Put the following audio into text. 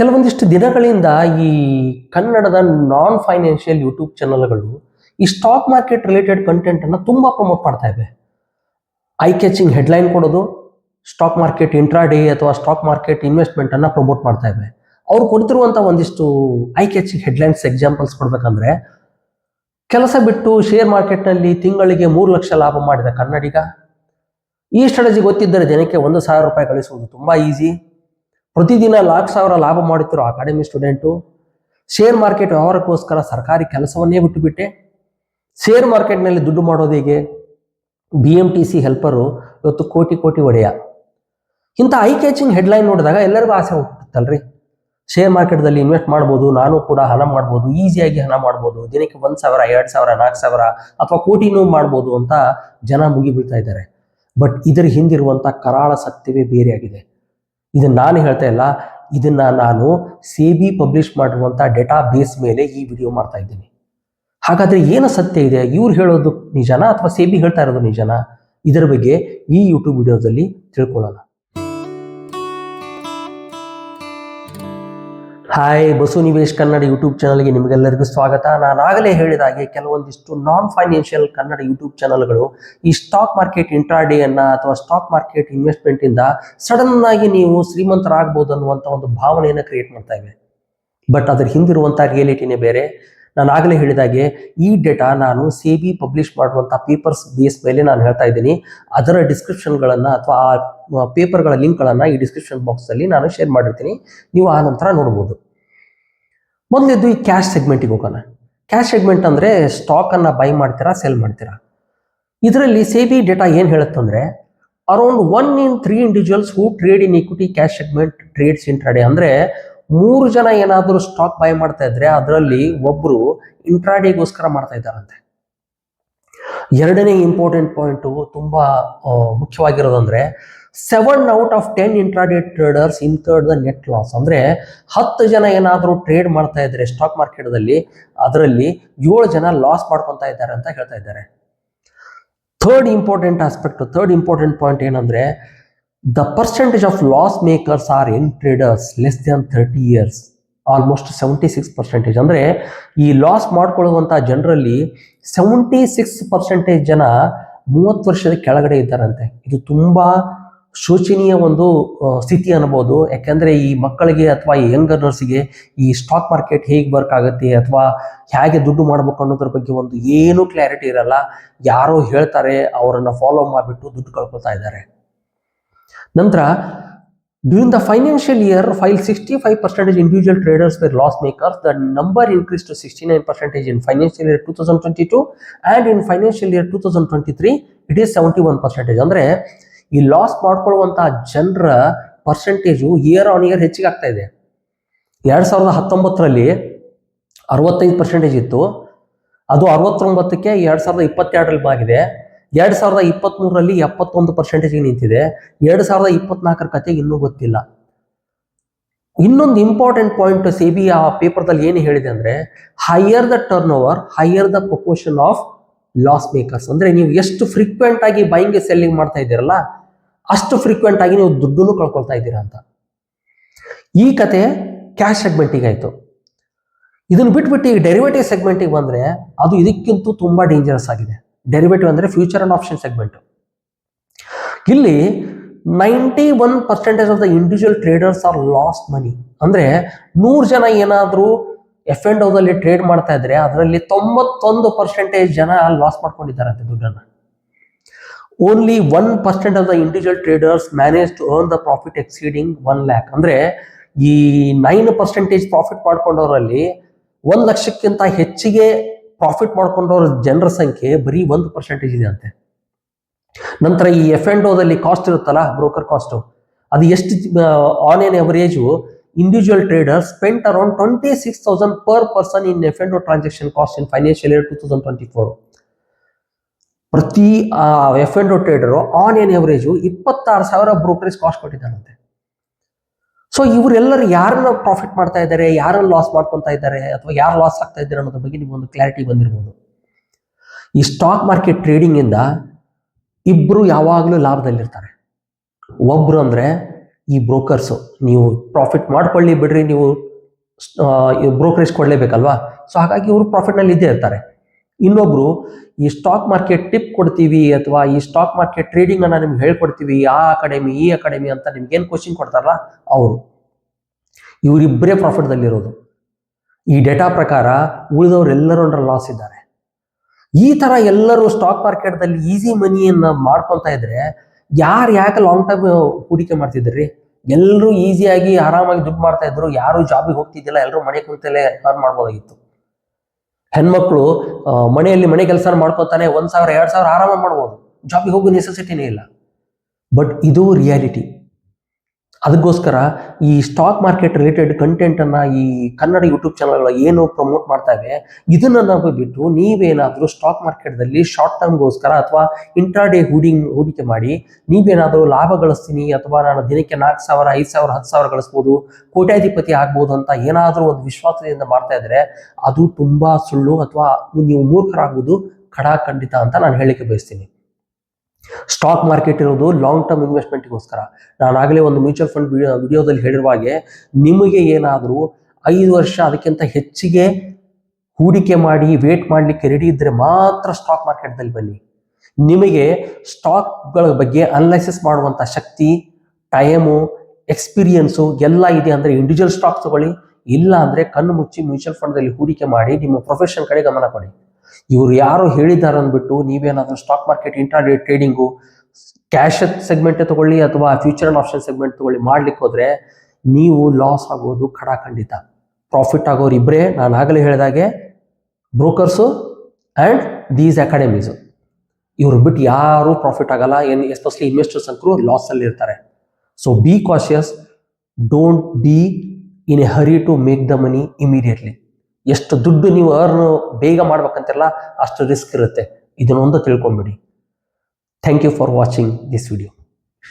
ಕೆಲವೊಂದಿಷ್ಟು ದಿನಗಳಿಂದ ಈ ಕನ್ನಡದ ನಾನ್ ಫೈನಾನ್ಷಿಯಲ್ ಯೂಟ್ಯೂಬ್ ಚಾನಲ್ಗಳು ಈ ಸ್ಟಾಕ್ ಮಾರ್ಕೆಟ್ ರಿಲೇಟೆಡ್ ಕಂಟೆಂಟನ್ನು ತುಂಬ ಪ್ರಮೋಟ್ ಮಾಡ್ತಾ ಇವೆ. ಐ ಕ್ಯಾಚಿಂಗ್ ಹೆಡ್ಲೈನ್ ಕೊಡೋದು ಸ್ಟಾಕ್ ಮಾರ್ಕೆಟ್ ಇಂಟ್ರಾಡೇ ಅಥವಾ ಸ್ಟಾಕ್ ಮಾರ್ಕೆಟ್ ಇನ್ವೆಸ್ಟ್ಮೆಂಟನ್ನು ಪ್ರಮೋಟ್ ಮಾಡ್ತಾ ಇವೆ. ಅವ್ರು ಕೊಡ್ತಿರುವಂತ ಒಂದಿಷ್ಟು ಐ ಕ್ಯಾಚಿಂಗ್ ಹೆಡ್ಲೈನ್ಸ್ ಎಕ್ಸಾಂಪಲ್ಸ್ ಕೊಡ್ಬೇಕಂದ್ರೆ, ಕೆಲಸ ಬಿಟ್ಟು ಶೇರ್ ಮಾರ್ಕೆಟ್ನಲ್ಲಿ ತಿಂಗಳಿಗೆ ಮೂರು ಲಕ್ಷ ಲಾಭ ಮಾಡಿದ ಕನ್ನಡಿಗ, ಈ ಸ್ಟ್ರಾಟಜಿ ಗೊತ್ತಿದ್ದರೆ ಜನಕ್ಕೆ ಒಂದು ಸಾವಿರ ರೂಪಾಯಿ ಗಳಿಸುವುದು ತುಂಬಾ ಈಸಿ ಪ್ರತಿದಿನ ಲಾಕ್ ಸಾವಿರ ಲಾಭ ಮಾಡುತ್ತಿರೋ ಅಕಾಡೆಮಿ ಸ್ಟೂಡೆಂಟು ಶೇರ್ ಮಾರ್ಕೆಟ್ ವ್ಯವಹಾರಕ್ಕೋಸ್ಕರ ಸರ್ಕಾರಿ ಕೆಲಸವನ್ನೇ ಬಿಟ್ಟುಬಿಟ್ಟೆ. ಶೇರ್ ಮಾರ್ಕೆಟ್ನಲ್ಲಿ ದುಡ್ಡು ಮಾಡೋದು ಹೇಗೆ? B M T C helper ಇವತ್ತು ಕೋಟಿ ಕೋಟಿ ಒಡೆಯ. ಇಂಥ ಐ ಕ್ಯಾಚಿಂಗ್ ಹೆಡ್ಲೈನ್ ನೋಡಿದಾಗ ಎಲ್ಲರಿಗೂ ಆಸೆ ಹುಟ್ಟುತ್ತಲ್ರಿ. ಶೇರ್ ಮಾರ್ಕೆಟ್ದಲ್ಲಿ ಇನ್ವೆಸ್ಟ್ ಮಾಡ್ಬೋದು, ನಾನು ಕೂಡ ಹಣ ಮಾಡ್ಬೋದು ಈಸಿಯಾಗಿ ಹಣ ಮಾಡ್ಬೋದು, ದಿನಕ್ಕೆ ಒಂದು ಸಾವಿರ, ಎರಡು ಸಾವಿರ ನಾಲ್ಕು ಸಾವಿರ ಅಥವಾ ಕೋಟಿನೂ ಮಾಡ್ಬೋದು ಅಂತ ಜನ ಮುಗಿಬೀಳ್ತಾ ಇದ್ದಾರೆ. ಬಟ್ ಇದರ ಹಿಂದಿರುವಂಥ ಕರಾಳ ಸತ್ಯವೇ ಬೇರೆಯಾಗಿದೆ. ಇದನ್ನ ನಾನು ಹೇಳ್ತಾ ಇಲ್ಲ, ಇದನ್ನ ನಾನು ಸೇಬಿ ಪಬ್ಲಿಷ್ ಮಾಡಿರುವಂಥ ಡೇಟಾ ಬೇಸ್ ಮೇಲೆ ಈ ವಿಡಿಯೋ ಮಾಡ್ತಾ ಇದ್ದೀನಿ. ಹಾಗಾದ್ರೆ ಏನು ಸತ್ಯ ಇದೆ? ಇವ್ರು ಹೇಳೋದು ನಿಜನಾ ಅಥವಾ ಸೇಬಿ ಹೇಳ್ತಾ ಇರೋದು ನಿಜನಾ? ಇದರ ಬಗ್ಗೆ ಈ ಯೂಟ್ಯೂಬ್ ವಿಡಿಯೋದಲ್ಲಿ ತಿಳ್ಕೊಳ್ಳೋಣ. ಹಾಯ್ ಬಸು ನಿವೇಶ್ ಕನ್ನಡ ಯೂಟ್ಯೂಬ್ ಚಾನಲ್ಗೆ ನಿಮಗೆಲ್ಲರಿಗೂ ಸ್ವಾಗತ. ನಾನು ಆಗಲೇ ಹೇಳಿದ ಹಾಗೆ ಕೆಲವೊಂದಿಷ್ಟು ನಾನ್ ಫೈನಾನ್ಷಿಯಲ್ ಕನ್ನಡ ಯೂಟ್ಯೂಬ್ ಚಾನಲ್ಗಳು ಈ ಸ್ಟಾಕ್ ಮಾರ್ಕೆಟ್ ಇಂಟ್ರಾಡೇಯನ್ನು ಅಥವಾ ಸ್ಟಾಕ್ ಮಾರ್ಕೆಟ್ ಇನ್ವೆಸ್ಟ್ಮೆಂಟಿಂದ ಸಡನ್ ಆಗಿ ನೀವು ಶ್ರೀಮಂತರಾಗಬಹುದು ಅನ್ನುವಂಥ ಒಂದು ಭಾವನೆಯನ್ನು ಕ್ರಿಯೇಟ್ ಮಾಡ್ತಾ ಇವೆ. ಬಟ್ ಅದ್ರ ಹಿಂದಿರುವಂಥ ರಿಯಾಲಿಟಿನೇ ಬೇರೆ. ನಾನು ಆಗಲೇ ಹೇಳಿದಾಗೆ, ಈ ಡೇಟಾ ನಾನು ಸೇಬಿ ಪಬ್ಲಿಷ್ ಮಾಡುವಂಥ ಪೇಪರ್ಸ್ ಬೇಸ್ ಮೇಲೆ ನಾನು ಹೇಳ್ತಾ ಇದ್ದೀನಿ. ಅದರ ಡಿಸ್ಕ್ರಿಪ್ಷನ್ಗಳನ್ನು ಅಥವಾ ಆ ಪೇಪರ್ಗಳ ಲಿಂಕ್ಗಳನ್ನು ಈ ಡಿಸ್ಕ್ರಿಪ್ಷನ್ ಬಾಕ್ಸಲ್ಲಿ ನಾನು ಶೇರ್ ಮಾಡಿರ್ತೀನಿ. ನೀವು ಆ ನಂತರ ನೋಡ್ಬೋದು. ಮೊದಲಿದ್ದು ಈ ಕ್ಯಾಶ್ ಸೆಗ್ಮೆಂಟಿಗೆ ಹೋಗೋಣ. ಕ್ಯಾಶ್ ಸೆಗ್ಮೆಂಟ್ ಅಂದರೆ ಸ್ಟಾಕನ್ನು ಬೈ ಮಾಡ್ತೀರಾ ಸೆಲ್ ಮಾಡ್ತೀರಾ? ಇದರಲ್ಲಿ ಸೇಬಿ ಡೇಟಾ ಏನು ಹೇಳುತ್ತಂದ್ರೆ around one in three individuals who trade in equity cash segment trades intraday ಅಂದರೆ ಮೂರು ಜನ ಏನಾದರೂ ಸ್ಟಾಕ್ ಬೈ ಮಾಡ್ತಾ ಇದ್ರೆ ಅದರಲ್ಲಿ ಒಬ್ರು ಇಂಟ್ರಾಡೇಗೋಸ್ಕರ ಮಾಡ್ತಾ ಇದ್ದಾರಂತೆ. ಎರಡನೇ ಇಂಪಾರ್ಟೆಂಟ್ ಪಾಯಿಂಟು ತುಂಬಾ ಮುಖ್ಯವಾಗಿರೋದಂದ್ರೆ seven out of ten intraday traders incurred the net loss ಅಂದ್ರೆ ಹತ್ತು ಜನ ಏನಾದರೂ ಟ್ರೇಡ್ ಮಾಡ್ತಾ ಇದ್ರೆ ಸ್ಟಾಕ್ ಮಾರ್ಕೆಟ್ದಲ್ಲಿ ಅದರಲ್ಲಿ ಏಳು ಜನ ಲಾಸ್ ಮಾಡ್ಕೊತಾ ಇದ್ದಾರೆ ಅಂತ ಹೇಳ್ತಾ ಇದ್ದಾರೆ. Third important aspect third important point ಏನಂದ್ರೆ the percentage of loss makers are in traders less than thirty years almost seventy six percentage ಅಂದರೆ ಈ ಲಾಸ್ ಮಾಡ್ಕೊಳ್ಳುವಂಥ ಜನರಲ್ಲಿ ಸೆವೆಂಟಿ ಸಿಕ್ಸ್ ಪರ್ಸೆಂಟೇಜ್ ಜನ ಮೂವತ್ತು ವರ್ಷದ ಕೆಳಗಡೆ ಇದ್ದಾರಂತೆ. ಇದು ತುಂಬ ಶೋಚನೀಯ ಒಂದು ಸ್ಥಿತಿ ಅನ್ಬೋದು. ಯಾಕೆಂದರೆ ಈ ಮಕ್ಕಳಿಗೆ ಅಥವಾ ಈ ಯಂಗರ್ನರ್ಸಿಗೆ ಈ ಸ್ಟಾಕ್ ಮಾರ್ಕೆಟ್ ಹೇಗೆ ವರ್ಕ್ ಆಗುತ್ತೆ ಅಥವಾ ಹೇಗೆ ದುಡ್ಡು ಮಾಡ್ಬೇಕು ಅನ್ನೋದ್ರ ಬಗ್ಗೆ ಒಂದು ಏನೂ ಕ್ಲಾರಿಟಿ ಇರಲ್ಲ. ಯಾರೋ ಹೇಳ್ತಾರೆ, ಅವರನ್ನು ಫಾಲೋ ಮಾಡಿಬಿಟ್ಟು ದುಡ್ಡು ಕಳ್ಕೊಳ್ತಾ ಇದ್ದಾರೆ. ನಂತರ during the financial year file sixty five percentage individual traders were loss makers the number increase to sixty nine percentage in financial year two thousand twenty two and in financial year two thousand twenty three it is seventy one percentage ಅಂದರೆ, ಈ loss ಮಾಡ್ಕೊಳ್ಳುವಂತಹ ಜನರ percentage year on year ಹೆಚ್ಚಿಗೆ ಆಗ್ತಾ ಇದೆ. ಎರಡು ಸಾವಿರದ ಹತ್ತೊಂಬತ್ತರಲ್ಲಿ ಅರವತ್ತೈದು ಪರ್ಸೆಂಟೇಜ್ ಇತ್ತು. ಅದು ಅರವತ್ತೊಂಬತ್ತಕ್ಕೆ ಎರಡು ಸಾವಿರದ ಇಪ್ಪತ್ತೆರಡರಲ್ಲಿ ಆಗಿದೆ. ಎರಡು ಸಾವಿರದ ಇಪ್ಪತ್ಮೂರರಲ್ಲಿ ಎಪ್ಪತ್ತೊಂದು ಪರ್ಸೆಂಟೇಜ್ ನಿಂತಿದೆ? ಎರಡ್ ಸಾವಿರದ ಇಪ್ಪತ್ನಾಲ್ಕರ ಕತೆಗೆ ಇನ್ನೂ ಗೊತ್ತಿಲ್ಲ. ಇನ್ನೊಂದು ಇಂಪಾರ್ಟೆಂಟ್ ಪಾಯಿಂಟ್ ಸಿ ಬಿ ಆ ಪೇಪರ್ದಲ್ಲಿ ಏನು ಹೇಳಿದೆ ಅಂದ್ರೆ higher the turnover higher the proportion of loss makers ಅಂದ್ರೆ ನೀವು ಎಷ್ಟು ಫ್ರೀಕ್ವೆಂಟ್ ಆಗಿ ಬೈಂಗ್ ಸೆಲ್ಲಿಂಗ್ ಮಾಡ್ತಾ ಇದ್ದೀರಲ್ಲ, ಅಷ್ಟು ಫ್ರೀಕ್ವೆಂಟ್ ಆಗಿ ನೀವು ದುಡ್ಡನ್ನು ಕಳ್ಕೊಳ್ತಾ ಇದ್ದೀರಾ ಅಂತ. ಈ ಕತೆ ಕ್ಯಾಶ್ ಸೆಗ್ಮೆಂಟಿಗೆ ಆಯ್ತು. ಇದನ್ನು ಬಿಟ್ಬಿಟ್ಟು ಈಗ ಡೆರಿವೇಟಿವ್ ಸೆಗ್ಮೆಂಟಿಗೆ ಬಂದರೆ ಅದು ಇದಕ್ಕಿಂತೂ ತುಂಬ ಡೇಂಜರಸ್ ಆಗಿದೆ. ಡೆರಿವೇಟಿವ್ ಅಂದರೆ ಫ್ಯೂಚರ್ ಅಂಡ್ ಆಪ್ಷನ್ ಸೆಗ್ಮೆಂಟ್ ಇಲ್ಲಿ ninety one percentage of the individual traders are lost money ಅಂದರೆ ನೂರು ಜನ ಏನಾದರೂ ಎಫ್ ಎಂಡ್ ಓದಲ್ಲಿ ಟ್ರೇಡ್ ಮಾಡ್ತಾ ಇದ್ರೆ ಅದರಲ್ಲಿ ತೊಂಬತ್ತೊಂದು ಪರ್ಸೆಂಟೇಜ್ ಜನ ಲಾಸ್ ಮಾಡ್ಕೊಂಡಿದ್ದಾರೆ ಅಂತ ದುಡ್ಡನ್ನು. Only one percent of the individual traders manage to earn the profit exceeding one lakh ಅಂದರೆ ಈ ನೈನ್ ಪರ್ಸೆಂಟೇಜ್ ಪ್ರಾಫಿಟ್ ಮಾಡ್ಕೊಂಡವರಲ್ಲಿ ಒಂದು ಲಕ್ಷಕ್ಕಿಂತ ಹೆಚ್ಚಿಗೆ ಪ್ರಾಫಿಟ್ ಮಾಡ್ಕೊಂಡವ್ರ ಜನರ ಸಂಖ್ಯೆ ಬರೀ ಒಂದು ಪರ್ಸೆಂಟೇಜ್ ಇದೆ ಅಂತೆ. ನಂತರ ಈ ಎಫ್ ಎಂಡ್ ಓದಲ್ಲಿ ಕಾಸ್ಟ್ ಇರುತ್ತಲ್ಲ ಬ್ರೋಕರ್ ಕಾಸ್ಟು ಅದು ಎಷ್ಟು on an average individual trader spent around twenty six thousand per person in F and transaction cost in financial year two thousand twenty four ಪ್ರತಿ F and trader on an average ಇಪ್ಪತ್ತಾರು ಸಾವಿರ brokerage cost ಕೊಟ್ಟಿದ್ದಾನಂತೆ. So ಇವರೆಲ್ಲರೂ ಯಾರನ್ನ profit ಮಾಡ್ತಾ ಇದ್ದಾರೆ, ಯಾರನ್ನ loss ಮಾಡ್ಕೊತಾ ಇದ್ದಾರೆ ಅಥವಾ ಯಾರು ಲಾಸ್ ಆಗ್ತಾ ಇದ್ದಾರೆ ಅನ್ನೋದ್ರ ಬಗ್ಗೆ ನಿಮ್ಗೆ ಒಂದು ಕ್ಲಾರಿಟಿ ಬಂದಿರ್ಬೋದು. ಈ ಸ್ಟಾಕ್ ಮಾರ್ಕೆಟ್ ಟ್ರೇಡಿಂಗ್ ಇಂದ ಇಬ್ರು ಯಾವಾಗಲೂ ಲಾಭದಲ್ಲಿರ್ತಾರೆ. ಒಬ್ರು ಅಂದ್ರೆ ಈ ಬ್ರೋಕರ್ಸು ನೀವು ಪ್ರಾಫಿಟ್ ಮಾಡ್ಕೊಳ್ಳಿ ಬಿಡ್ರಿ, ನೀವು ಬ್ರೋಕರೇಜ್ ಕೊಡಲೇಬೇಕಲ್ವಾ? ಸೊ ಹಾಗಾಗಿ ಇವರು ಪ್ರಾಫಿಟ್ನಲ್ಲಿ ಇದ್ದೇ ಇರ್ತಾರೆ. ಇನ್ನೊಬ್ರು, ಈ ಸ್ಟಾಕ್ ಮಾರ್ಕೆಟ್ ಟಿಪ್ ಕೊಡ್ತೀವಿ ಅಥವಾ ಈ ಸ್ಟಾಕ್ ಮಾರ್ಕೆಟ್ ಟ್ರೇಡಿಂಗ್ ಅನ್ನ ನಿಮ್ಗೆ ಹೇಳ್ಕೊಡ್ತೀವಿ, ಆ ಅಕಾಡೆಮಿ, ಈ ಅಕಾಡೆಮಿ ಅಂತ ನಿಮ್ಗೆ ಏನು ಕೋಚಿಂಗ್ ಕೊಡ್ತಾರಲ್ಲ ಅವರು. ಇವರಿಬ್ಬರೇ ಪ್ರಾಫಿಟ್ದಲ್ಲಿರೋದು ಈ ಡೇಟಾ ಪ್ರಕಾರ ಉಳಿದವರೆಲ್ಲರೂ ಅಂದ್ರೆ ಲಾಸ್ ಇದ್ದಾರೆ. ಈ ತರ ಎಲ್ಲರೂ ಸ್ಟಾಕ್ ಮಾರ್ಕೆಟ್ದಲ್ಲಿ ಈಸಿ ಮನಿಯನ್ನ ಮಾಡ್ಕೊಂತ ಇದ್ರೆ ಯಾರು ಯಾಕೆ ಲಾಂಗ್ ಟರ್ಮ್ ಹೂಡಿಕೆ ಮಾಡ್ತಿದ್ರಿ ಎಲ್ಲರೂ ಈಸಿಯಾಗಿ ಆರಾಮಾಗಿ ದುಡ್ಡು ಮಾಡ್ತಾ ಇದ್ರು, ಯಾರು ಜಾಬಿಗೆ ಹೋಗ್ತಿದ್ದಿಲ್ಲ ಎಲ್ಲರೂ ಮನೆ ಕುಂತಲೇ ಅರ್ನ್ ಮಾಡ್ಬೋದಾಗಿತ್ತು. ಹೆಣ್ಮಕ್ಳು ಮನೆಯಲ್ಲಿ ಮನೆ ಕೆಲಸ ಮಾಡ್ಕೊತಾನೆ ಒಂದ್ ಸಾವಿರ, ಎರಡ್ ಸಾವಿರ ಆರಾಮಾಗಿ ಮಾಡ್ಬೋದು. ಜಾಬಿಗೆ ಹೋಗೋ ನೆಸೆಸಿಟಿನೇ ಇಲ್ಲ. ಬಟ್ ಇದು ರಿಯಾಲಿಟಿ ಅದಕ್ಕೋಸ್ಕರ ಈ ಸ್ಟಾಕ್ ಮಾರ್ಕೆಟ್ ರಿಲೇಟೆಡ್ ಕಂಟೆಂಟ್ ಅನ್ನ ಈ ಕನ್ನಡ ಯೂಟ್ಯೂಬ್ ಚಾನಲ್ಗಳು ಏನು ಪ್ರಮೋಟ್ ಮಾಡ್ತಾ ಇವೆ, ಇದನ್ನ ನಾವು ಬಿಟ್ಟು ನೀವೇನಾದರೂ ಸ್ಟಾಕ್ ಮಾರ್ಕೆಟ್ದಲ್ಲಿ ಶಾರ್ಟ್ ಟರ್ಮ್ಗೋಸ್ಕರ ಅಥವಾ ಇಂಟ್ರಾಡೇ ಹೂಡಿಂಗ್ ಹೂಡಿಕೆ ಮಾಡಿ, ನೀವೇನಾದರೂ ಲಾಭ ಗಳಿಸ್ತೀನಿ ಅಥವಾ ನಾನು ದಿನಕ್ಕೆ ನಾಲ್ಕು ಸಾವಿರ, ಐದು ಸಾವಿರ, ಹತ್ತು ಸಾವಿರ ಗಳಿಸ್ಬೋದು, ಕೋಟ್ಯಾಧಿಪತಿ ಆಗ್ಬೋದು ಅಂತ ಏನಾದರೂ ಒಂದು ವಿಶ್ವಾಸದಿಂದ ಮಾಡ್ತಾ ಇದ್ರೆ ಅದು ತುಂಬಾ ಸುಳ್ಳು ಅಥವಾ ನೀವು ಮೂರ್ಖರಾಗುವುದು ಖಡಾಖಂಡಿತ ಅಂತ ನಾನು ಹೇಳಲಿಕ್ಕೆ ಬಯಸ್ತೀನಿ. ಸ್ಟಾಕ್ ಮಾರ್ಕೆಟ್ ಇರೋದು ಲಾಂಗ್ ಟರ್ಮ್ ಇನ್ವೆಸ್ಟ್ಮೆಂಟ್ಗೋಸ್ಕರ ನಾನು ಆಗಲೇ ಒಂದು ಮ್ಯೂಚುವಲ್ ಫಂಡ್ ವಿಡಿಯೋದಲ್ಲಿ ಹೇಳಿರುವ ಹಾಗೆ, ನಿಮಗೆ ಏನಾದರೂ ಐದು ವರ್ಷ ಅದಕ್ಕಿಂತ ಹೆಚ್ಚಿಗೆ ಹೂಡಿಕೆ ಮಾಡಿ ವೇಟ್ ಮಾಡಲಿಕ್ಕೆ ರೆಡಿ ಇದ್ದರೆ ಮಾತ್ರ ಸ್ಟಾಕ್ ಮಾರ್ಕೆಟ್ದಲ್ಲಿ ಬನ್ನಿ. ನಿಮಗೆ ಸ್ಟಾಕ್ಗಳ ಬಗ್ಗೆ ಅನಲೈಸಿಸ್ ಮಾಡುವಂಥ ಶಕ್ತಿ ಟೈಮು ಎಕ್ಸ್ಪೀರಿಯನ್ಸು ಎಲ್ಲ ಇದೆ ಅಂದರೆ ಇಂಡಿವಿಜುವಲ್ ಸ್ಟಾಕ್ ತಗೊಳ್ಳಿ. ಇಲ್ಲ ಅಂದರೆ ಕಣ್ಣು ಮುಚ್ಚಿ ಮ್ಯೂಚುವಲ್ ಫಂಡ್ದಲ್ಲಿ ಹೂಡಿಕೆ ಮಾಡಿ, ನಿಮ್ಮ ಪ್ರೊಫೆಷನ್ ಕಡೆ ಗಮನ ಕೊಡಿ. ಇವರು ಯಾರು ಹೇಳಿದ್ದಾರೆ ಅಂದ್ಬಿಟ್ಟು ನೀವೇನಾದ್ರೂ stock market intraday trading cash segment ತಗೊಳ್ಳಿ ಅಥವಾ ಫ್ಯೂಚರ್ ಅಂಡ್ ಆಪ್ಷನ್ ಸೆಗ್ಮೆಂಟ್ ತಗೊಳ್ಳಿ ಮಾಡ್ಲಿಕ್ಕೆ ಹೋದ್ರೆ ನೀವು ಲಾಸ್ ಆಗೋದು ಖಡಾಖಂಡಿತ. ಪ್ರಾಫಿಟ್ ಆಗೋರು ಇಬ್ಬರೇ ನಾನು ಆಗಲೇ ಹೇಳಿದಾಗೆ ಬ್ರೋಕರ್ಸು ಆ್ಯಂಡ್ ದೀಸ್ ಅಕಾಡೆಮೀಸು ಇವ್ರು ಬಿಟ್ಟು ಯಾರೂ ಪ್ರಾಫಿಟ್ ಆಗಲ್ಲ. ಏನು ಎಸ್ಪೆಷಲಿ ಇನ್ವೆಸ್ಟರ್ಸ್ ಅಂತೂ ಲಾಸಲ್ಲಿ ಇರ್ತಾರೆ. So be cautious don't be in a hurry to make the money immediately ಎಷ್ಟು ದುಡ್ಡು ನೀವು ಅರ್ನ್ ಬೇಗ ಮಾಡ್ಬೇಕಂತಿರಲ್ಲ ಅಷ್ಟು ರಿಸ್ಕ್ ಇರುತ್ತೆ. ಇದನ್ನೊಂದು ತಿಳ್ಕೊಂಬಿಡಿ. Thank you for watching this video